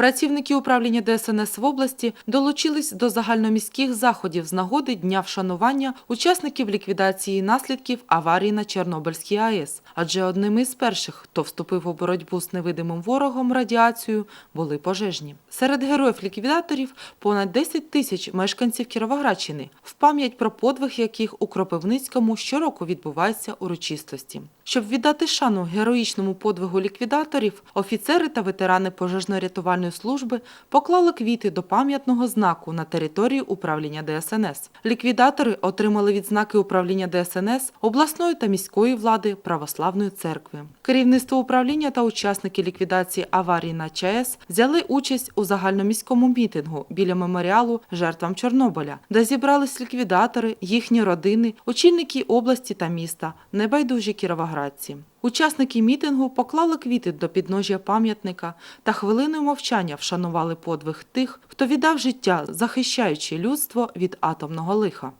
Працівники управління ДСНС в області долучились до загальноміських заходів з нагоди дня вшанування учасників ліквідації наслідків аварії на Чорнобильській АЕС. Адже одним із перших, хто вступив у боротьбу з невидимим ворогом радіацією, були пожежні. Серед героїв-ліквідаторів понад 10 тисяч мешканців Кіровоградщини, в пам'ять про подвиг яких у Кропивницькому щороку відбуваються урочистості. Щоб віддати шану героїчному подвигу ліквідаторів, офіцери та ветерани пожежно-рятувальної служби поклали квіти до пам'ятного знаку на території управління ДСНС. Ліквідатори отримали відзнаки управління ДСНС, обласної та міської влади православної церкви. Керівництво управління та учасники ліквідації аварії на ЧАЕС взяли участь у загальноміському мітингу біля меморіалу жертвам Чорнобиля, де зібрались ліквідатори, їхні родини, очільники області та міста, небайдужі кіровоградці. Учасники мітингу поклали квіти до підножя пам'ятника та хвилиною мовчання вшанували подвиг тих, хто віддав життя, захищаючи людство від атомного лиха.